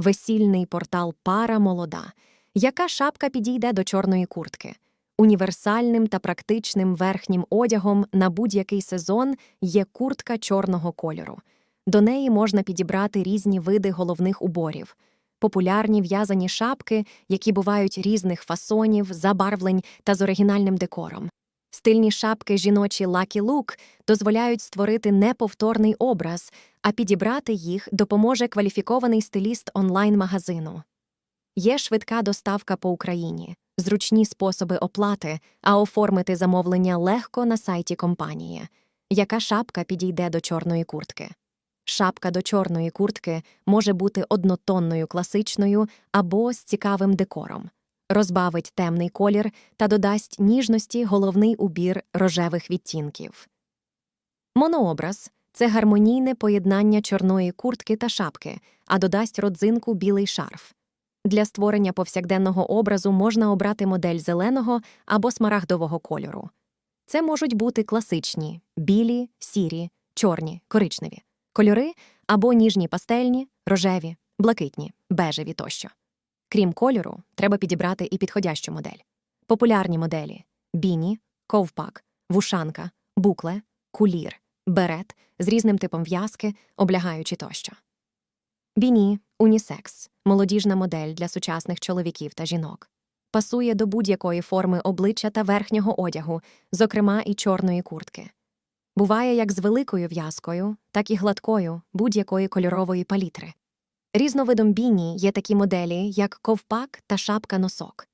Весільний портал Пара молода. Яка шапка підійде до чорної куртки? Універсальним та практичним верхнім одягом на будь-який сезон є куртка чорного кольору. До неї можна підібрати різні види головних уборів. Популярні в'язані шапки, які бувають різних фасонів, забарвлень та з оригінальним декором. Стильні шапки жіночі Lucky Look дозволяють створити неповторний образ, а підібрати їх допоможе кваліфікований стиліст онлайн-магазину. Є швидка доставка по Україні, зручні способи оплати, а оформити замовлення легко на сайті компанії. Яка шапка підійде до чорної куртки? Шапка до чорної куртки може бути однотонною класичною або з цікавим декором. Розбавить темний колір та додасть ніжності головний убір рожевих відтінків. Монообраз це гармонійне поєднання чорної куртки та шапки, а додасть родзинку білий шарф. Для створення повсякденного образу можна обрати модель зеленого або смарагдового кольору. Це можуть бути класичні білі, сірі, чорні, коричневі кольори або ніжні пастельні, рожеві, блакитні, бежеві тощо. Крім кольору, треба підібрати і підходящу модель. Популярні моделі біні, ковпак, вушанка, букле, кулір, берет з різним типом в'язки, облягаючи тощо. Біні унісекс молодіжна модель для сучасних чоловіків та жінок. Пасує до будь-якої форми обличчя та верхнього одягу, зокрема і чорної куртки. Буває як з великою в'язкою, так і гладкою будь-якої кольорової палітри. Різновидом біні є такі моделі, як ковпак та шапка-носок.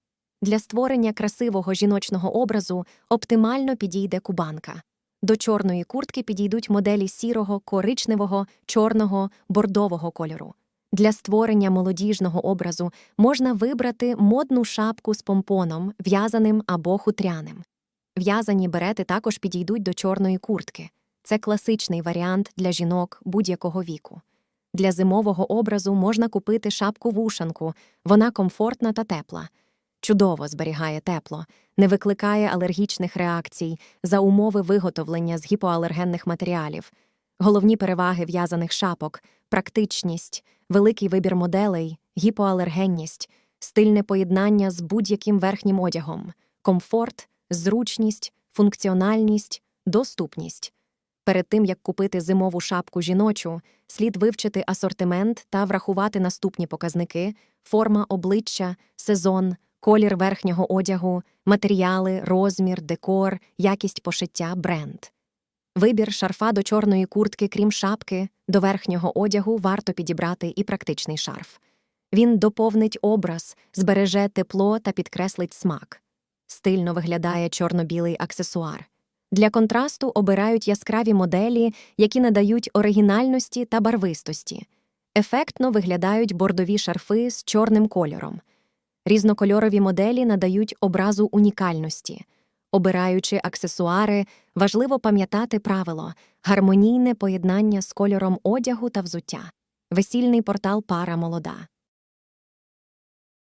Для створення красивого жіночного образу оптимально підійде кубанка. До чорної куртки підійдуть моделі сірого, коричневого, чорного, бордового кольору. Для створення молодіжного образу можна вибрати модну шапку з помпоном, в'язаним або хутряним. В'язані берети також підійдуть до чорної куртки. Це класичний варіант для жінок будь-якого віку. Для зимового образу можна купити шапку-вушанку, вона комфортна та тепла. Чудово зберігає тепло, не викликає алергічних реакцій за умови виготовлення з гіпоалергенних матеріалів. Головні переваги в'язаних шапок практичність, великий вибір моделей, гіпоалергенність, стильне поєднання з будь-яким верхнім одягом, комфорт, зручність, функціональність, доступність. Перед тим як купити зимову шапку жіночу, слід вивчити асортимент та врахувати наступні показники: форма обличчя, сезон, колір верхнього одягу, матеріали, розмір, декор, якість пошиття, бренд. Вибір шарфа до чорної куртки, крім шапки, до верхнього одягу варто підібрати і практичний шарф. Він доповнить образ, збереже тепло та підкреслить смак. Стильно виглядає чорно-білий аксесуар. Для контрасту обирають яскраві моделі, які надають оригінальності та барвистості. Ефектно виглядають бордові шарфи з чорним кольором. Різнокольорові моделі надають образу унікальності. Обираючи аксесуари, важливо пам'ятати правило гармонійне поєднання з кольором одягу та взуття. Весільний портал Пара молода.